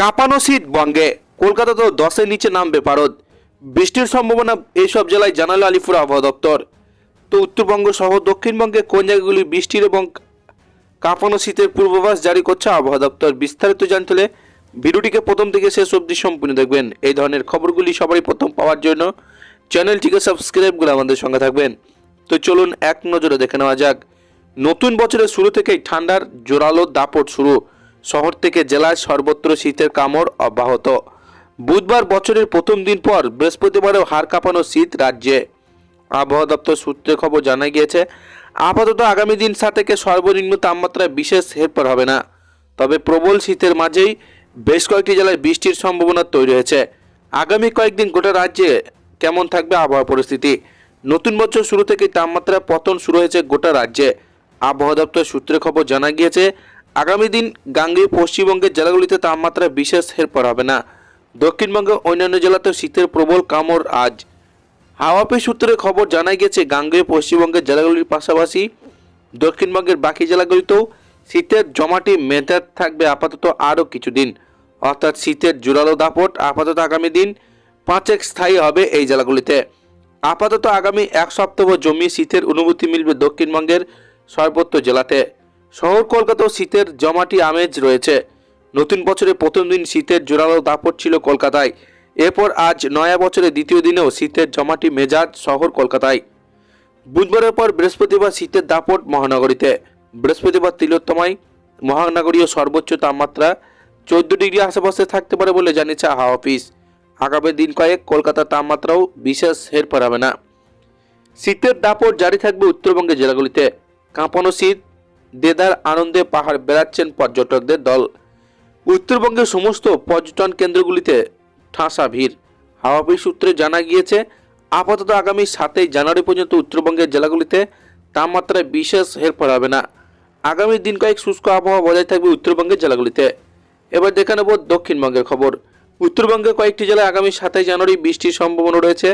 কাঁপানো শীত বঙ্গে। কলকাতা তো দশের নিচে নামবে পারদ। বৃষ্টির সম্ভাবনা এইসব জেলায় জানালো আলিপুর আবহাওয়া দপ্তর। তো উত্তরবঙ্গ সহ দক্ষিণবঙ্গে কোন জায়গাগুলি বৃষ্টির এবং কাঁপানো শীতের পূর্বাভাস জারি করছে আবহাওয়া দপ্তর? বিস্তারিত জানতে হলে ভিডিওটিকে প্রথম থেকে শেষ অবধি সম্পূর্ণ দেখবেন। এই ধরনের খবরগুলি সবারই প্রথম পাওয়ার জন্য চ্যানেলটিকে সাবস্ক্রাইব করে আমাদের সঙ্গে থাকবেন। তো চলুন এক নজরে দেখে নেওয়া যাক। নতুন বছরের শুরু থেকেই ঠান্ডার জোরালো দাপট শুরু। শহর থেকে জেলায় সর্বত্র শীতের কামড় অব্যাহত। বুধবার বছরের প্রথম দিন পর বৃহস্পতিবারেও হাড় কাঁপানো শীত রাজ্যে। আবহাওয়া দপ্তর সূত্রে খবর জানা গিয়েছে, আপাতত আগামী দিন সাত থেকে সর্বনিম্ন তাপমাত্রায় বিশেষ হেরফের হবে না। তবে প্রবল শীতের মাঝেই বেশ কয়েকটি জেলায় বৃষ্টির সম্ভাবনা তৈরি হয়েছে। আগামী কয়েকদিন গোটা রাজ্যে কেমন থাকবে আবহাওয়া পরিস্থিতি? নতুন বছর শুরু থেকে তাপমাত্রা পতন শুরু হয়েছে গোটা রাজ্যে। আবহাওয়া দপ্তর সূত্রে খবর জানা গিয়েছে আগামী দিন গাঙ্গেয় পশ্চিমবঙ্গের জেলাগুলিতে তাপমাত্রা বিশেষ হেরফের হবে না। দক্ষিণবঙ্গের অন্যান্য জেলাতেও শীতের প্রবল কামড় আজ। হাওয়াপি সূত্রে খবর জানা গেছে গাঙ্গেয় পশ্চিমবঙ্গের জেলাগুলির পাশাপাশি দক্ষিণবঙ্গের বাকি জেলাগুলিতেও শীতের জমাটি মেজাজ থাকবে আপাতত আরও কিছুদিন। অর্থাৎ শীতের জোরালো দাপট আপাতত আগামী দিন পাঁচেক স্থায়ী হবে এই জেলাগুলিতে। আপাতত আগামী এক সপ্তাহ জমি শীতের অনুভূতি মিলবে দক্ষিণবঙ্গের সর্বত্র জেলাতে। শহর কলকাতাও শীতের জমাটি আমেজ রয়েছে। নতুন বছরে প্রথম দিন শীতের জোরালো দাপট ছিল কলকাতায়। এরপর আজ নয়া বছরের দ্বিতীয় দিনেও শীতের জমাটি মেজাজ শহর কলকাতায়। বুধবারের পর বৃহস্পতিবার শীতের দাপট মহানগরীতে। বৃহস্পতিবার তিলোত্তমায় মহানগরীয় সর্বোচ্চ তাপমাত্রা চোদ্দ ডিগ্রি আশেপাশে থাকতে পারে বলে জানিয়েছে হাওয়া অফিস। আগামী দিন কয়েক কলকাতার তাপমাত্রাও বিশেষ হেরফের হবে না। শীতের দাপট জারি থাকবে উত্তরবঙ্গের জেলাগুলিতে। কাঁপানো শীত দেদার আনন্দে পাহাড় বেড়াচ্ছেন পর্যটকদের দল। উত্তরবঙ্গের সমস্ত পর্যটন কেন্দ্রগুলিতে ঠাসা ভিড়। হাওয়াবি সূত্রে জানা গিয়েছে, আপাতত আগামী সাতই জানুয়ারি পর্যন্ত উত্তরবঙ্গের জেলাগুলিতে তাপমাত্রায় বিশেষ হেরফের হবে না। আগামী দিন কয়েক শুষ্ক আবহাওয়া বজায় থাকবে উত্তরবঙ্গের জেলাগুলিতে। এবার দেখে নেব দক্ষিণবঙ্গের খবর। উত্তরবঙ্গের কয়েকটি জেলায় আগামী সাতই জানুয়ারি বৃষ্টির সম্ভাবনা রয়েছে।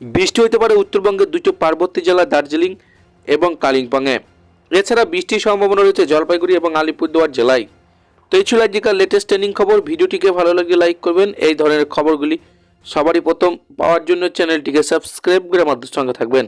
বৃষ্টি হতে পারে উত্তরবঙ্গের দুটো পার্বত্য জেলা দার্জিলিং এবং কালিম্পংয়ে। এছাড়া বৃষ্টির সম্ভাবনা রয়েছে জলপাইগুড়ি এবং আলিপুরদুয়ার জেলায়। তো এই ছিল আজকের লেটেস্ট ট্রেনিং খবর। ভিডিওটিকে ভালো লাগলে লাইক করবেন। এই ধরনের খবরগুলি সবারই প্রথম পাওয়ার জন্য চ্যানেলটিকে সাবস্ক্রাইব করে আমাদের সঙ্গে থাকবেন।